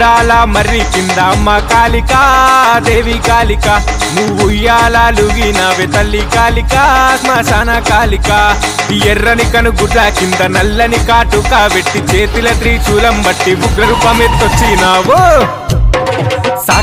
చూడాల మర్రి కింద అమ్మ కాళిక దేవి కాళిక నువ్వు ఉయ్యాలుగినవే తల్లి కాళిక శ్మశాన కాళిక ఎర్రని కనుగుడ్ల కింద నల్లని కాటుక వెట్టి చేతిల త్రిశూలం బట్టి ఉగ్రరూపమెత్తొచ్చినావు.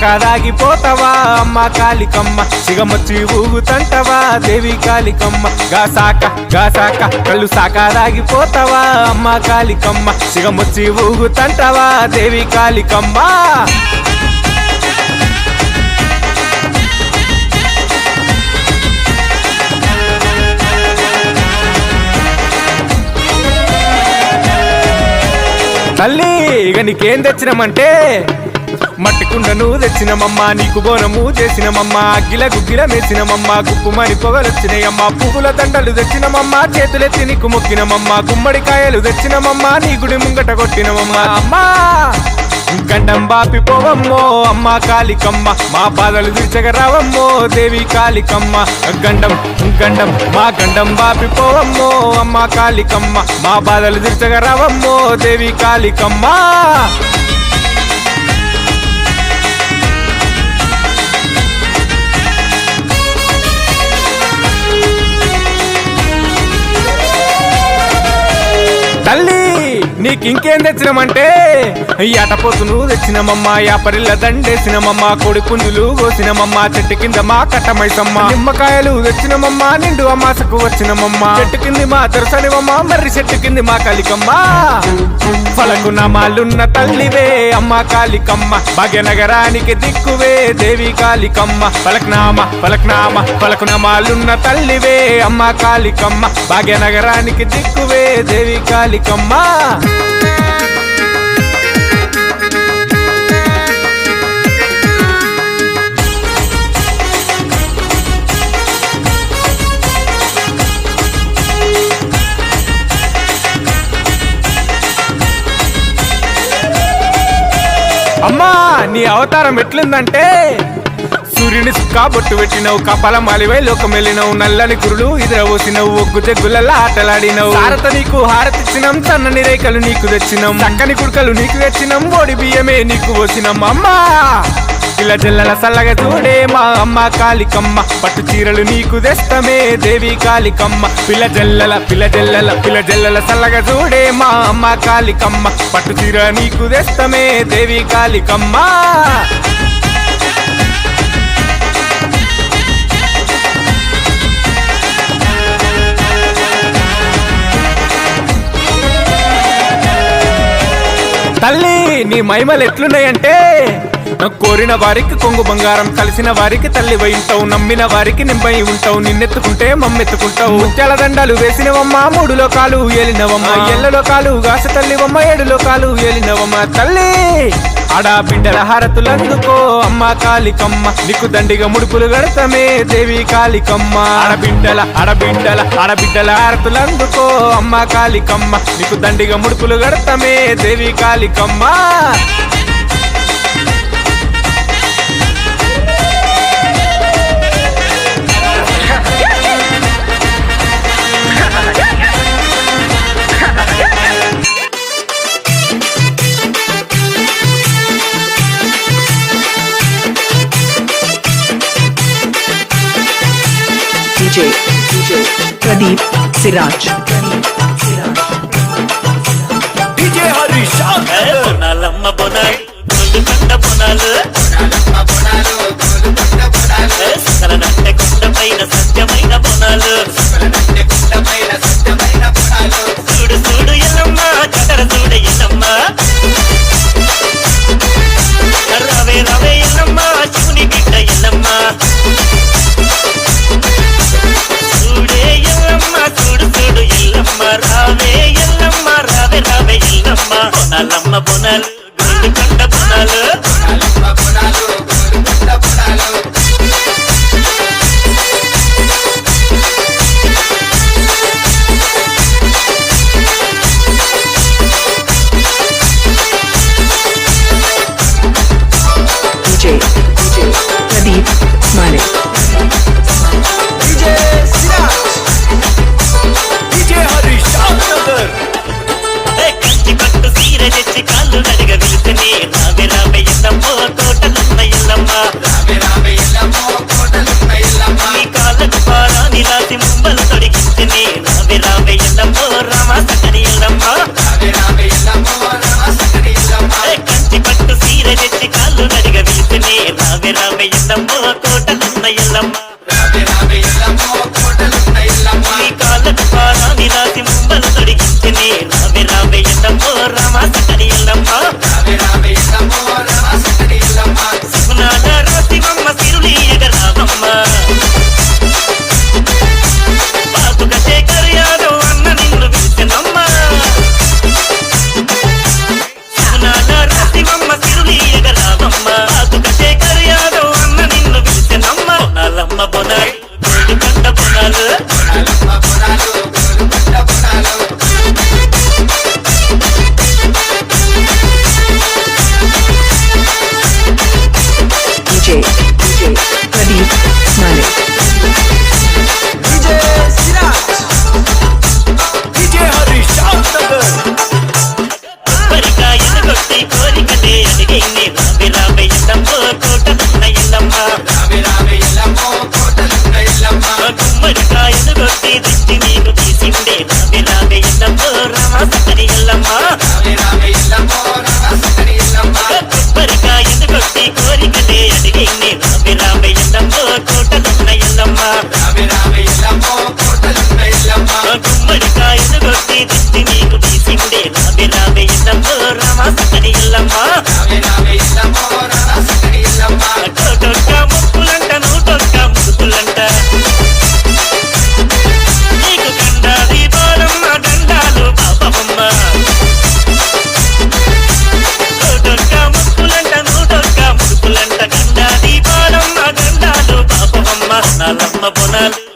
కాదాగిపోతావా అమ్మ కాళికమ్మ సిగమొచ్చి ఊగుతంటవా? దేవి కాళికమ్మ గాసాక గాసాక కళ్ళు సాకారాగిపోతావా? అమ్మ కాళికమ్మ సిగమొచ్చి ఊగుతంటవా? దేవి కాళికమ్మ తల్లి ఇక నీకేం తెచ్చినామంటే మట్టి కుండను తెచ్చినమమ్మ నీకు బోనము చేసినమమ్మ అగ్గిల గుగ్గిల మేసినమమ్మ గుప్పుమని పొగలొచ్చినాయమ్మ పువ్వుల దండలు తెచ్చినమమ్మ చేతులెత్తి నీకు మొక్కినమమ్మ గుమ్మడికాయలు తెచ్చినమమ్మ నీ గుడి ముంగట కొట్టినమమ్మ అమ్మా గండం బాపి పోవమ్మో అమ్మ కాళికమ్మ మా బాధలు తీర్చగరావమ్మో దేవి కాళికమ్మ గండం గండం మా గండం బాపి పోవమ్మో అమ్మ కాళికమ్మ మా బాధలు తీర్చగరావమ్మో దేవి కాళికమ్మ తల్లి నీకు ఇంకేం తెచ్చినామంటే ఎటపోతును తెచ్చినమమ్మ యాపరిల్ల దండేసినమమ్మ కోడి పుంజులు కోసినమమ్మ చెట్టు కింద మా కట్టమైసమ్మ. నిమ్మకాయలు తెచ్చినమమ్మ నిండు అమాసకు వచ్చినమమ్మ చెట్టు కింది మా తెరసనివమ్మ మర్రి చెట్టు కింది మా కలికమ్మ. ఫలకు నమాలున్న తల్లివే అమ్మ కాళికమ్మ భాగ్యనగరానికి దిక్కువే దేవి కాళికమ్మ పలక్నామ ఫలక్నామ ఫలకునామాలున్న తల్లివే అమ్మ కాళికమ్మ భాగ్యనగరానికి దిక్కువే దేవి కాళికమ్మ అమ్మా నీ అవతారం ఎట్లుందంటే సూర్యుని కాబొట్టు పెట్టినవు కపాల మాలివై లోకం వెళ్ళినవు నల్లని కురులు ఇదరవోసినవు ఒగ్గు జగ్గులల్లా ఆటలాడినవు. భారత నీకు హారతిచ్చినం సన్నని రేఖలు నీకు తెచ్చినం. చక్కని కుడుకలు నీకు తెచ్చినం ఓడి బియ్యమే నీకు పోసినం అమ్మా. పిల్ల జల్లల సల్లగా చూడే మా అమ్మ కాళికమ్మ పట్టు చీరలు నీకు తెస్తమే దేవి కాళికమ్మ. పిల్ల జల్లల పిల్ల జల్లల పిల్ల జల్లల సల్లగా చూడే మా అమ్మ కాళికమ్మ పట్టు చీర నీకు తెస్తమే దేవి కాళికమ్మ. తల్లి నీ మహిమలు ఎట్లున్నాయంటే నాకు కోరిన వారికి కొంగు బంగారం కలిసిన వారికి తల్లి ఉంటావు నమ్మిన వారికి నింబై ఉంటావు నిన్నెత్తుకుంటే మమ్మెత్తుకుంటావు. ముత్యాల దండాలు వేసినవమ్మ మూడు లోకాలు ఏలినవమ్మ ఎల్లలో కాలు గాస తల్లివమ్మ ఏడులో కాలు ఏలినవమ్మ. తల్లి ఆడా బిడ్డల హారతులందుకో అమ్మ కాళికమ్మ నీకు దండిగా ముడుపులు గడతమే దేవి కాళికమ్మ ఆడబిడ్డల ఆడబిడ్డల ఆడబిడ్డల హారతులందుకో అమ్మ కాళికమ్మ నీకు దండిగా ముడుపులు గడతమే దేవి కాళికమ్మ బొనాలమ్మ బొనాలు కొండ పైన సత్యమైన బొనాలు. పొనాలమ్మ పొనాలి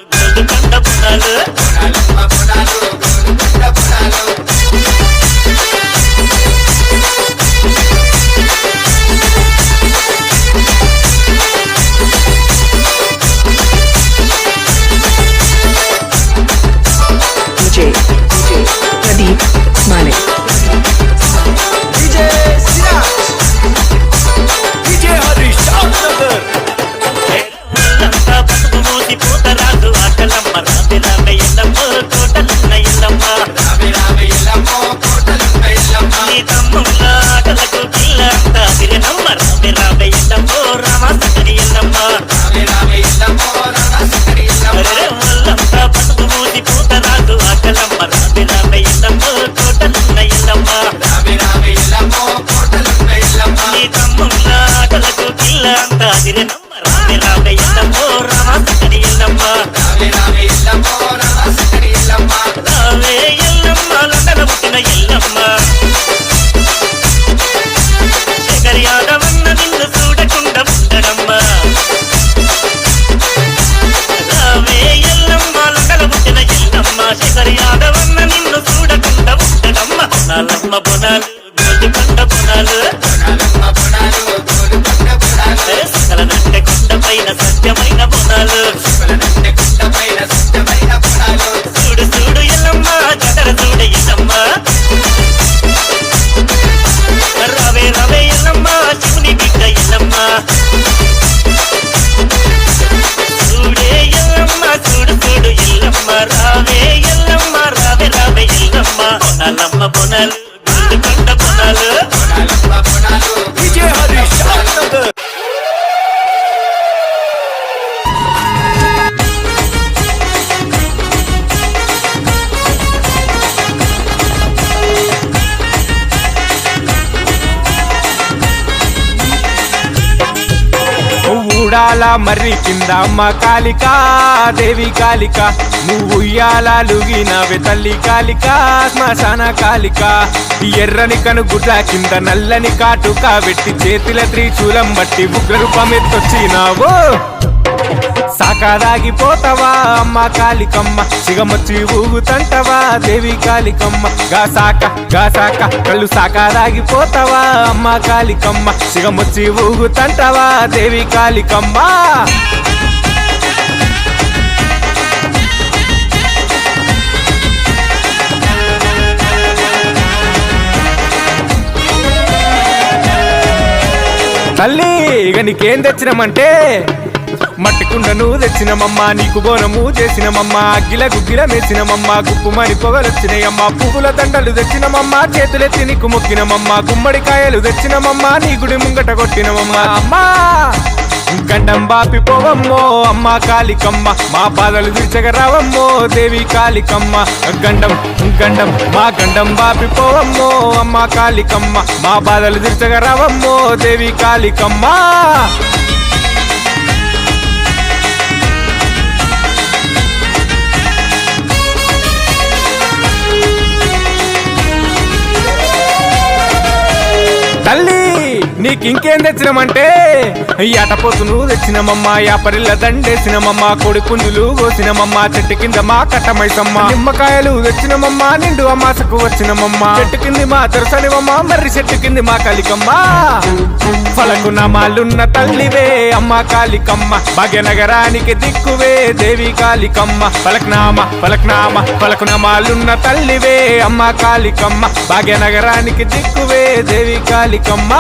శేఖర్ నిన్ను చూడకుండా ఉండడమ్మ బొనాలమ్మ బొనాలు గోల్డ్ పంట బొనాలు. ఏ సకల నంటె పైన సత్యమైన బొనాలమ్మ బొనాలు ఊడాల మర్రి కింద అమ్మ కాలిక దేవి కాలిక. నువ్వు ఉయ్యాలుగినవే తల్లి కాలిక శ్మశాన కాలిక. ఎర్రని కనుగుడ్ల కింద నల్లని కాటుక వెట్టి చేతిల త్రిశూలం బట్టి ఉగ్ర కాదాగిపోతావా అమ్మ కాలికమ్మ సిగమొచ్చి ఊగుతంటవా? దేవి కాలికమ్మ గాసాక గాసాక కళ్ళు సాకాదాగిపోతావా అమ్మ కాలికమ్మ సిగమొచ్చి ఊగుతంటవా? దేవి కాలికమ్మ. తల్లి ఇక నీకేం తెచ్చినామంటే మట్టి కుండను తెచ్చినమమ్మ నీకు బోనము చేసినమమ్మ అగ్గిల గుగ్గిల మేసినమమ్మ గుప్పుమని పొగలొచ్చినయమ్మ పువ్వుల దండలు తెచ్చినమమ్మ చేతులెత్తి నీకు మొక్కినమమ్మ గుమ్మడికాయలు తెచ్చినమమ్మ నీ గుడి ముంగట కొట్టినమమ్మ అమ్మా! గండం బాపి పోవమ్మో అమ్మ కాలికమ్మ మా బాధలు తీర్చగరావమ్మో దేవి కాలికమ్మ గండం గండం మా గండం బాపి పోవమ్మో అమ్మ కాలికమ్మ మా బాధలు తీర్చగరావమ్మో దేవి కాలికమ్మ తల్లి నీకు ఇంకేం తెచ్చినామంటే? ఎటపోతును తెచ్చినమమ్మ యాపరిల్ల దండేసినమమ్మ కొడుకుందులు కోసినమమ్మ చెట్టు కింద మా కట్టమైసమ్మ. నిమ్మకాయలు తెచ్చినమమ్మ నిండు అమాసకు వచ్చినమమ్మ. చెట్టు కింది మా తెరసనివమ్మ మర్రి చెట్టు కింది మా కలికమ్మ. ఫలకు నమాలున్న తల్లివే అమ్మ కాలికమ్మ. భాగ్యనగరానికి దిక్కువే దేవి కాలికమ్మ. పలక్నామ పలక్నామ పలకు నమాలున్న తల్లివే అమ్మ కాలికమ్మ. భాగ్యనగరానికి దిక్కువే దేవి కాలికమ్మ.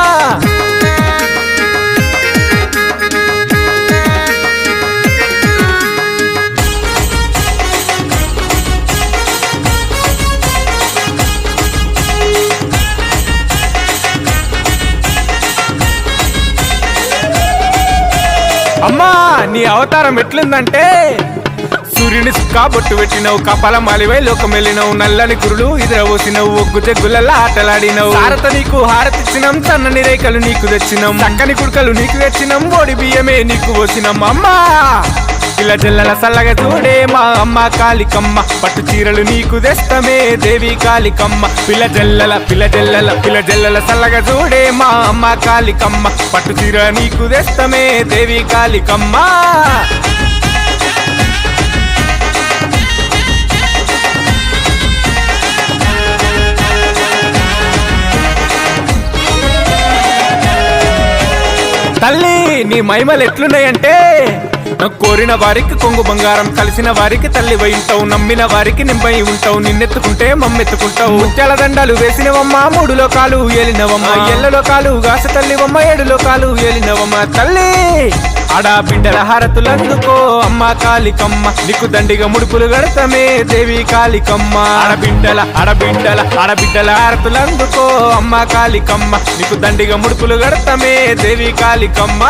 అమ్మా నీ అవతారం ఎట్లుందంటే సూర్యుని సుక్కా బొట్టు పెట్టినవు కపాల మాలివై లోకం వెళ్ళినవు నల్లని కురులు ఇదరవోసినవు ఒగ్గు జగ్గులల్లా ఆటలాడినవు. భారత నీకు హారతిచ్చినం సన్నని రేఖలు నీకు తెచ్చినం చక్కని కుడుకలు నీకు తెచ్చినం ఓడి బియ్యమే నీకు వచ్చినం అమ్మా! ఇలా జల్లల చల్లగా చూడే మా అమ్మ కాలికమ్మ పట్టు చీరలు నీకు తెస్తమే దేవి కాలికమ్మ పిల్ల జల్లల పిల్ల జల్లల పిల్ల జల్లల సల్లగా చూడే మా అమ్మ కాలికమ్మ పట్టు చీర నీకు తెస్తమే దేవి కాలికమ్మ తల్లి నీ మహిమలు ఎట్లున్నాయంటే కోరిన వారికి కొంగు బంగారం కలిసిన వారికి తల్లి ఉంటావు. నమ్మిన వారికి నింపై ఉంటావు. నిన్నెత్తుకుంటే మమ్మెత్తుకుంటావు. ముత్యాల దండాలు వేసినవమ్మ మూడు లోకాలు ఏలినవమ్మ. ఎల్ల లోకాలు గాస తల్లివమ్మ ఏడు లోకాలు ఏలినవమ్మ. తల్లి! ఆడా బిడ్డల హారతులందుకో అమ్మ కాలికమ్మ. నీకు దండిగా ముడుపులు గడతమే దేవి కాలికమ్మ. ఆడబిడ్డల ఆడబిడ్డల ఆడబిడ్డల హారతులందుకో అమ్మ కాలికమ్మ. నీకు దండిగా ముడుపులు గడతమే దేవి కాలికమ్మ.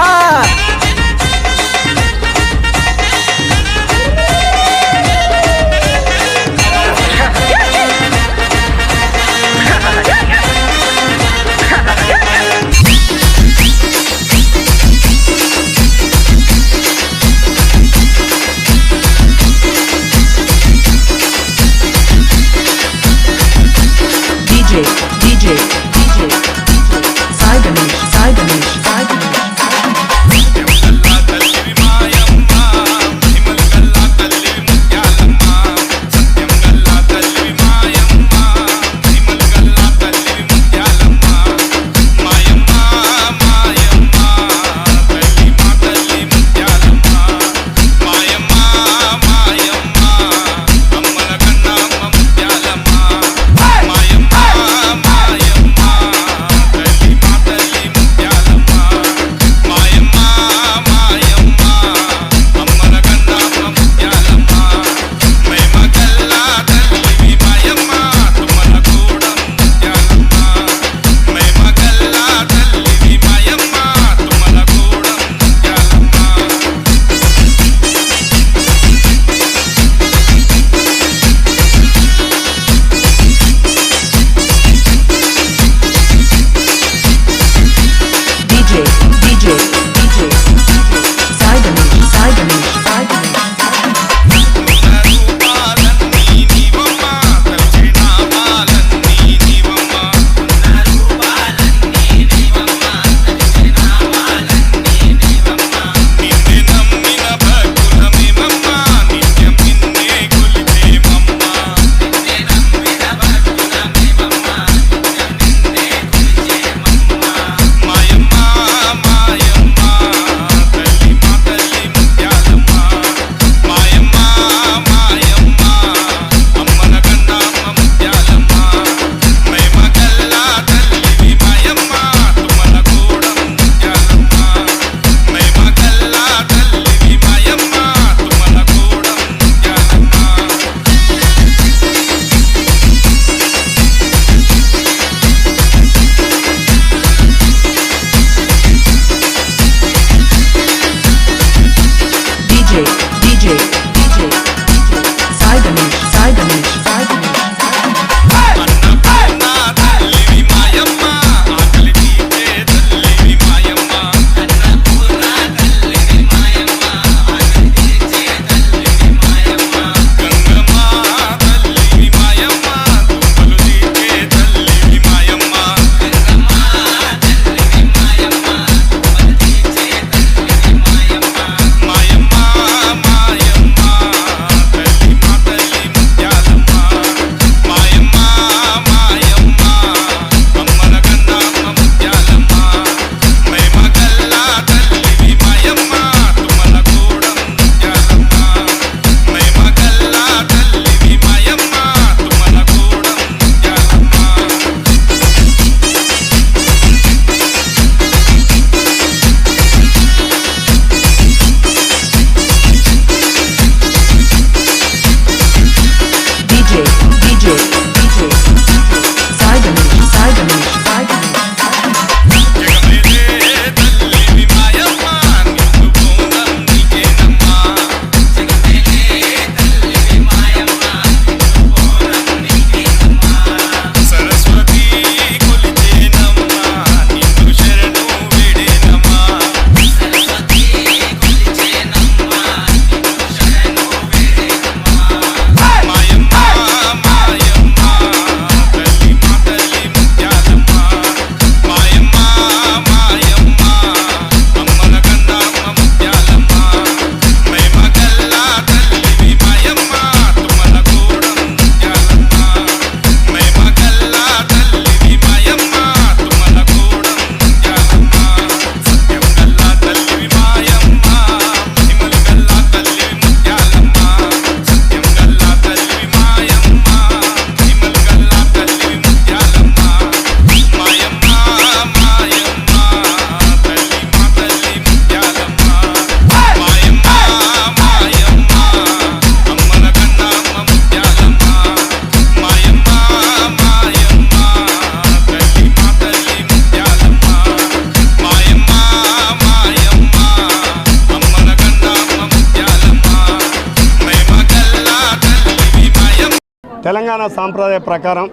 తెలంగాణ సాంప్రదాయ ప్రకారం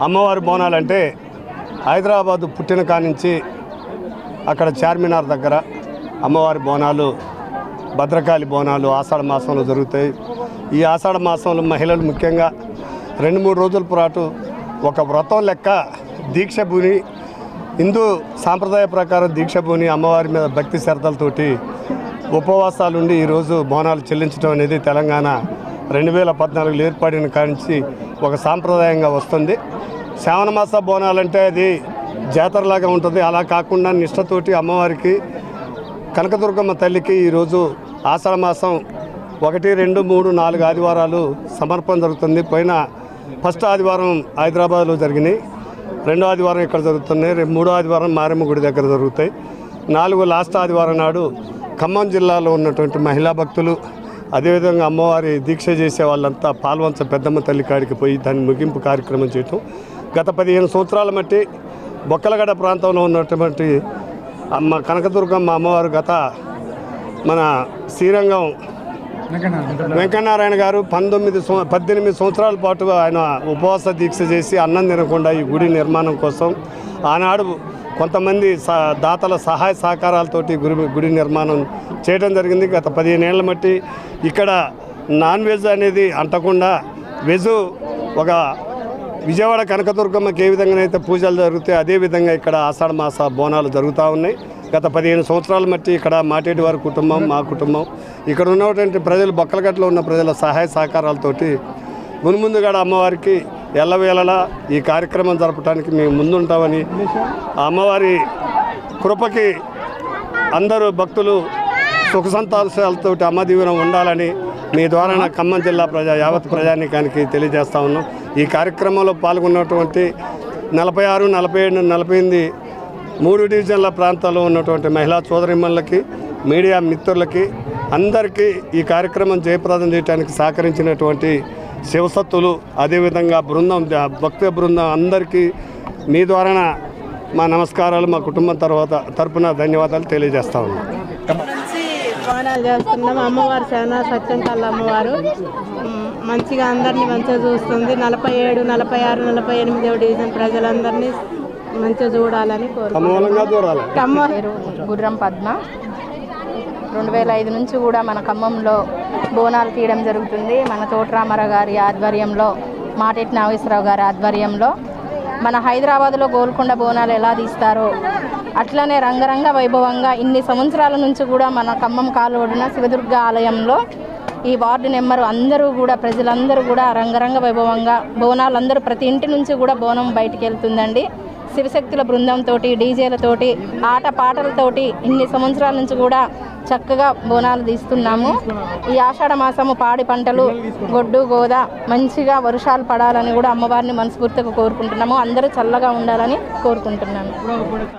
అమ్మవారి బోనాలంటే హైదరాబాదు పుట్టిన కానించి అక్కడ చార్మినార్ దగ్గర అమ్మవారి బోనాలు భద్రకాళి బోనాలు ఆషాఢ మాసంలో జరుగుతాయి. ఈ ఆషాఢ మాసంలో మహిళలు ముఖ్యంగా రెండు మూడు రోజుల పాటు ఒక వ్రతం లెక్క దీక్ష భూమి హిందూ సాంప్రదాయ ప్రకారం దీక్ష భూని అమ్మవారి మీద భక్తి శ్రద్ధలతోటి ఉపవాసాలుండి ఈరోజు బోనాలు చెల్లించడం అనేది తెలంగాణ రెండు వేల పద్నాలుగులో ఏర్పడిన కానించి ఒక సాంప్రదాయంగా వస్తుంది. శ్రావణమాస బోనాలంటే అది జాతరలాగా ఉంటుంది. అలా కాకుండా నిష్టతోటి అమ్మవారికి కనకదుర్గమ్మ తల్లికి ఈరోజు ఆషాఢ మాసం ఒకటి రెండు మూడు నాలుగు ఆదివారాలు సమర్పణ జరుగుతుంది. పోయిన ఫస్ట్ ఆదివారం హైదరాబాద్లో జరిగినాయి. రెండో ఆదివారం ఇక్కడ జరుగుతున్నాయి. రేపు మూడో ఆదివారం మారమ్మ గుడి దగ్గర జరుగుతాయి. నాలుగు లాస్ట్ ఆదివారం నాడు ఖమ్మం జిల్లాలో ఉన్నటువంటి మహిళా భక్తులు అదేవిధంగా అమ్మవారి దీక్ష చేసే వాళ్ళంతా పాల్వంచ పెద్దమ్మ తల్లి కాడికి పోయి దాని ముగింపు కార్యక్రమం చేయటం. గత పదిహేను సంవత్సరాల మట్టి బొక్కలగడ ప్రాంతంలో ఉన్నటువంటి అమ్మ కనకదుర్గమ్మ అమ్మవారు గత మన శ్రీరంగం వెంకటనారాయణ గారు పంతొమ్మిది పద్దెనిమిది సంవత్సరాల పాటు ఆయన ఉపవాస దీక్ష చేసి అన్నం తినకుండా ఈ గుడి నిర్మాణం కోసం ఆనాడు కొంతమంది స దాతల సహాయ సహకారాలతోటి గుడి గుడి నిర్మాణం చేయడం జరిగింది. గత పదిహేను ఏళ్ళ మట్టి ఇక్కడ నాన్ వెజ్ అనేది అంటకుండా వెజ్ ఒక విజయవాడ కనకదుర్గమ్మకి ఏ విధంగానైతే పూజలు జరుగుతాయి అదే విధంగా ఇక్కడ ఆషాఢ మాస బోనాలు జరుగుతూ ఉన్నాయి. గత పదిహేను సంవత్సరాల మట్టి ఇక్కడ మాటేటి వారి కుటుంబం మా కుటుంబం. ఇక్కడ ఉన్నటువంటి ప్రజలు బొక్కలగట్లో ఉన్న ప్రజల సహాయ సహకారాలతోటి మున్ముందుగాడ అమ్మవారికి ఎల్లవేళలా ఈ కార్యక్రమం జరపడానికి మేము ముందుంటామని ఆ అమ్మవారి కృపకి అందరూ భక్తులు సుఖ సంతోషాలతో అమ్మ దీవెన ఉండాలని మీ ద్వారా నా ఖమ్మం జిల్లా ప్రజా యావత్ ప్రజానీకానికి తెలియజేస్తా ఉన్నాం. ఈ కార్యక్రమంలో పాల్గొన్నటువంటి నలభై ఆరు నలభై ఏడు నలభై ఎనిమిది మూడు డివిజన్ల ప్రాంతాల్లో ఉన్నటువంటి మహిళా సోదరిమణులకి మీడియా మిత్రులకి అందరికీ ఈ కార్యక్రమం జయప్రదం చేయడానికి సహకరించినటువంటి శివసత్తులు అదేవిధంగా బృందం భక్తి బృందం అందరికీ మీ ద్వారా మా నమస్కారాలు మా కుటుంబం తర్వాత తరపున ధన్యవాదాలు తెలియజేస్తా ఉన్నాం. చేస్తున్నాం. అమ్మవారు చాలా సత్యం కల్ల అమ్మవారు. మంచిగా అందరినీ మంచిగా చూస్తుంది. నలభై ఏడు నలభై ఆరు నలభై ఎనిమిదవ డివిజన్ ప్రజలందరినీ మంచిగా చూడాలని పేరు గుర్రం పద్మ. రెండు వేల ఐదు నుంచి కూడా మన ఖమ్మంలో బోనాలు తీయడం జరుగుతుంది. మన తోటరామారావు గారి ఆధ్వర్యంలో మాటెట్ నాగేశ్వరరావు గారి ఆధ్వర్యంలో. మన హైదరాబాద్లో గోల్కొండ బోనాలు ఎలా తీస్తారో అట్లనే రంగరంగ వైభవంగా ఇన్ని సంవత్సరాల నుంచి కూడా మన ఖమ్మం కాలువడిన శివదుర్గ ఆలయంలో ఈ వార్డు నెంబరు అందరూ కూడా ప్రజలందరూ కూడా రంగరంగ వైభవంగా బోనాలు అందరూ ప్రతి ఇంటి నుంచి కూడా బోనం బయటికి వెళ్తుందండి. శివశక్తుల బృందంతో డీజేలతోటి ఆట పాటలతోటి ఇన్ని సంవత్సరాల నుంచి కూడా చక్కగా బోనాలు తీస్తున్నాము. ఈ ఆషాఢ మాసము పాడి పంటలు గొడ్డు గోద మంచిగా వర్షాలు పడాలని కూడా అమ్మవారిని మనస్ఫూర్తిగా కోరుకుంటున్నాము. అందరూ చల్లగా ఉండాలని కోరుకుంటున్నాను.